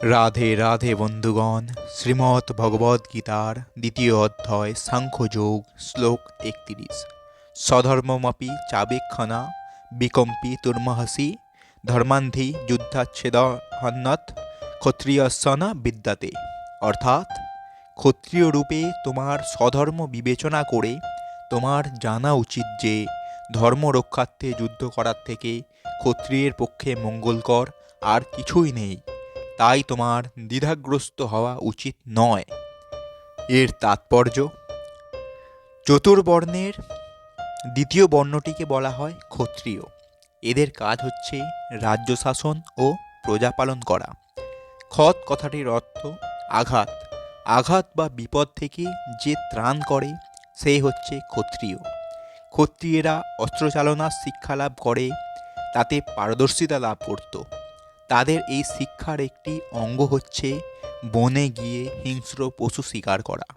রাধে রাধে বন্ধুগণ, শ্রীমৎ ভগবদ্ গীতার দ্বিতীয় অধ্যায় সাংখ্যযোগ শ্লোক একত্রিশ। স্বধর্মমপি চাবেক্ষণা, বিকম্পি তুর্মহসি, ধর্মান্ধি যুদ্ধাচ্ছেদহন্নত ক্ষত্রিয়সন বিদ্যাতে। অর্থাৎ ক্ষত্রিয় রূপে তোমার স্বধর্ম বিবেচনা করে তোমার জানা উচিত যে ধর্ম রক্ষার্থে যুদ্ধ করার থেকে ক্ষত্রিয়ের পক্ষে মঙ্গলকর আর কিছুই নেই। তাই তোমার দ্বিধাগ্রস্ত হওয়া উচিত নয়। এর তাৎপর্য চতুর্বর্ণের দ্বিতীয় বর্ণটিকে বলা হয় ক্ষত্রিয়। এদের কাজ হচ্ছে রাজ্য শাসন ও প্রজা পালন করা। খত কথাটির অর্থ আঘাত। আঘাত বা বিপদ থেকে যে ত্রাণ করে, সে হচ্ছে ক্ষত্রিয়। ক্ষত্রিয়েরা অস্ত্রচালনার শিক্ষা লাভ করে, তাতে পারদর্শিতা লাভ করতো। তাদের এই শিক্ষার একটি অঙ্গ হচ্ছে বনে গিয়ে হিংস্র পশু শিকার করা।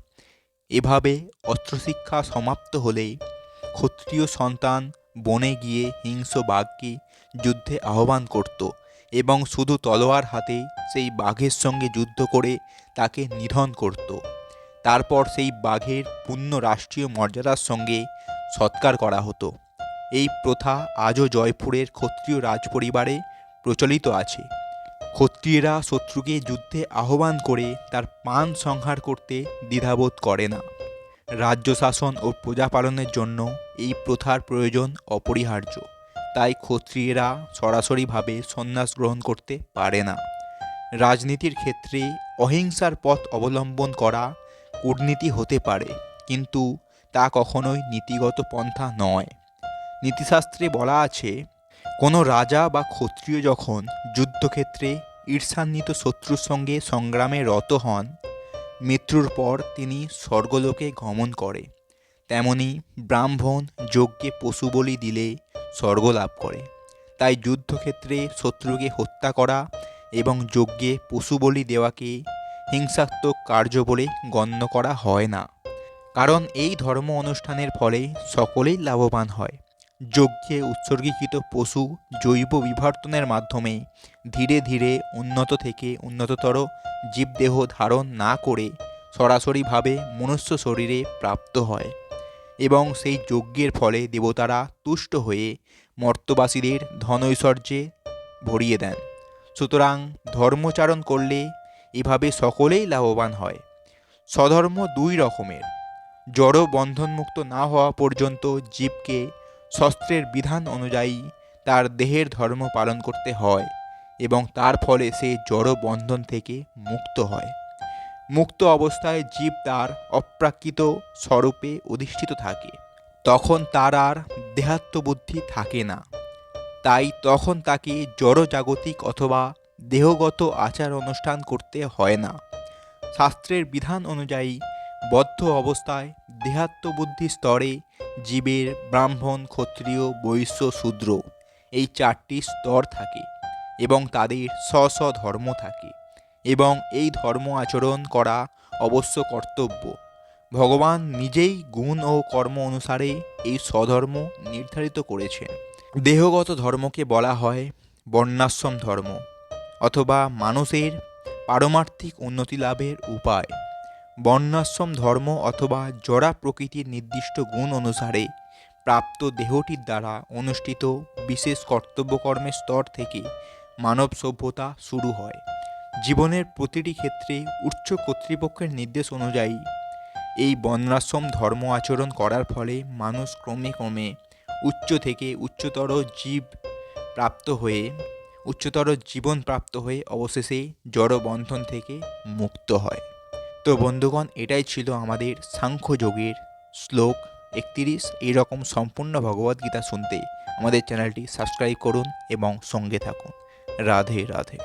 এভাবে অস্ত্রশিক্ষা সমাপ্ত হলে ক্ষত্রিয় সন্তান বনে গিয়ে হিংস্র বাঘকে যুদ্ধে আহ্বান করত এবং শুধু তলোয়ার হাতে সেই বাঘের সঙ্গে যুদ্ধ করে তাকে নিধন করত। তারপর সেই বাঘের পূর্ণ রাষ্ট্রীয় মর্যাদার সঙ্গে সৎকার করা হতো। এই প্রথা আজও জয়পুরের ক্ষত্রিয় রাজপরিবারে প্রচলিত আছে। ক্ষত্রিয়রা শত্রুকে যুদ্ধে আহ্বান করে তার পান সংহার করতে দ্বিধাবোধ করে না। রাজ্য শাসন ও প্রজা পালনের জন্য এই প্রথার প্রয়োজন অপরিহার্য। তাই ক্ষত্রিয়েরা সরাসরিভাবে সন্ন্যাস গ্রহণ করতে পারে না। রাজনীতির ক্ষেত্রে অহিংসার পথ অবলম্বন করা কূটনীতি হতে পারে, কিন্তু তা কখনোই নীতিগত পন্থা নয়। নীতিশাস্ত্রে বলা আছে কোনো রাজা বা ক্ষত্রিয় যখন যুদ্ধক্ষেত্রে ঈর্ষান্বিত শত্রুর সঙ্গে সংগ্রামে রত হন, মৃত্যুর পর তিনি স্বর্গলোকে গমন করে। তেমনি ব্রাহ্মণ যজ্ঞে পশু বলি দিলে স্বর্গ লাভ করে। তাই যুদ্ধক্ষেত্রে শত্রুকে হত্যা করা এবং যজ্ঞে পশু বলি দেওয়াকে হিংসাত্মক কার্য বলে গণ্য করা হয় না। কারণ এই ধর্ম অনুষ্ঠানের ফলে সকলেই লাভবান হয়। যজ্ঞে উৎসর্গীকৃত পশু জৈব বিবর্তনের মাধ্যমে ধীরে ধীরে উন্নত থেকে উন্নততর জীবদেহ ধারণ না করে সরাসরিভাবে মনুষ্য শরীরে প্রাপ্ত হয় এবং সেই যজ্ঞের ফলে দেবতারা তুষ্ট হয়ে মর্তবাসীদের ধনৈশ্বর্যে ভরিয়ে দেন। সুতরাং ধর্মচারণ করলে এভাবে সকলেই লাভবান হয়। স্বধর্ম দুই রকমের। জড় বন্ধনমুক্ত না হওয়া পর্যন্ত জীবকে শস্ত্রের বিধান অনুযায়ী তার দেহের ধর্ম পালন করতে হয় এবং তার ফলে সে জড় বন্ধন থেকে মুক্ত হয়। মুক্ত অবস্থায় জীব তার অপ্রাকৃত স্বরূপে অধিষ্ঠিত থাকে। তখন তার আর দেহাত্মবুদ্ধি থাকে না। তাই তখন তাকে জড়জাগতিক অথবা দেহগত আচার অনুষ্ঠান করতে হয় না। শাস্ত্রের বিধান অনুযায়ী বদ্ধ অবস্থায় দেহাত্মবুদ্ধি স্তরে জীবের ব্রাহ্মণ, ক্ষত্রিয়, বৈশ্য, শূদ্র এই চারটি স্তর থাকে এবং তাদের স্ব স্ব ধর্ম থাকে এবং এই ধর্ম আচরণ করা অবশ্য কর্তব্য। ভগবান নিজেই গুণ ও কর্ম অনুসারে এই স্বধর্ম নির্ধারিত করেছেন। দেহগত ধর্মকে বলা হয় বর্ণাশ্রম ধর্ম অথবা মানুষের পারমার্থিক উন্নতি লাভের উপায়। বর্ণাশ্রম ধর্ম অথবা জরা প্রকৃতির নির্দিষ্ট গুণ অনুসারে প্রাপ্ত দেহটির দ্বারা অনুষ্ঠিত বিশেষ কর্তব্যকর্মের স্তর থেকে মানব সভ্যতা শুরু হয়। জীবনের প্রতিটি ক্ষেত্রে উচ্চ কর্তৃপক্ষের নির্দেশ অনুযায়ী এই বর্ণাশ্রম ধর্ম আচরণ করার ফলে মানুষ ক্রমে ক্রমে উচ্চ থেকে উচ্চতর জীব প্রাপ্ত হয়ে, উচ্চতর জীবন প্রাপ্ত হয়ে অবশেষে জড়বন্ধন থেকে মুক্ত হয়। তো বন্ধুগণ, এটাই ছিল আমাদের সাংখ্যযোগের শ্লোক একত্রিশ। এইরকম সম্পূর্ণ ভগবদ্গীতা শুনতে আমাদের চ্যানেলটি সাবস্ক্রাইব করুন এবং সঙ্গে থাকুন। রাধে রাধে।